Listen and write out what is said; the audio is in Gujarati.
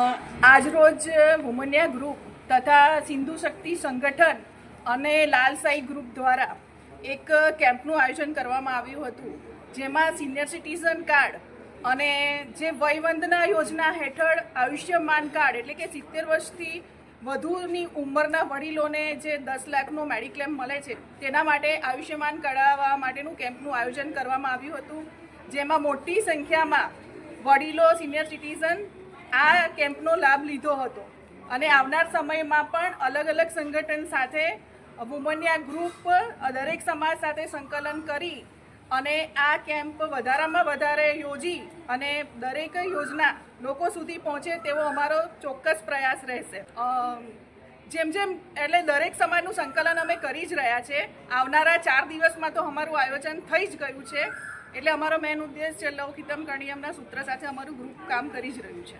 આજરોજ વુમન્યા ગ્રુપ તથા સિંધુ શક્તિ સંગઠન અને લાલસાઈ ગ્રુપ દ્વારા એક કેમ્પનું આયોજન કરવામાં આવ્યું હતું, જેમાં સિનિયર સિટીઝન કાર્ડ અને જે વયવંદના યોજના હેઠળ આયુષ્યમાન કાર્ડ એટલે કે સિત્તેર વર્ષથી વધુની ઉંમરના વડીલોને જે દસ લાખનો મેડિક્લેમ મળે છે, તેના માટે આયુષ્યમાન કઢાવવા માટેનું કેમ્પનું આયોજન કરવામાં આવ્યું હતું, જેમાં મોટી સંખ્યામાં વડીલો સિનિયર સિટીઝન આ કેમ્પનો લાભ લીધો હતો. અને આવનાર સમયમાં પણ અલગ અલગ સંગઠન સાથે વુમનિયા ગ્રુપ દરેક સમાજ સાથે સંકલન કરી અને આ કેમ્પ વધારામાં વધારે યોજી અને દરેક યોજના લોકો સુધી પહોંચે તેવો અમારો ચોક્કસ પ્રયાસ રહેશે. જેમ જેમ, એટલે દરેક સમાજનું સંકલન અમે કરી જ રહ્યા છે. આવનારા ચાર દિવસમાં તો અમારું આયોજન થઈ જ ગયું છે. એટલે અમારો મેન ઉદ્દેશ છે લવ કિતમ કણિયમના સૂત્ર સાથે અમારું ગ્રુપ કામ કરી જ રહ્યું છે.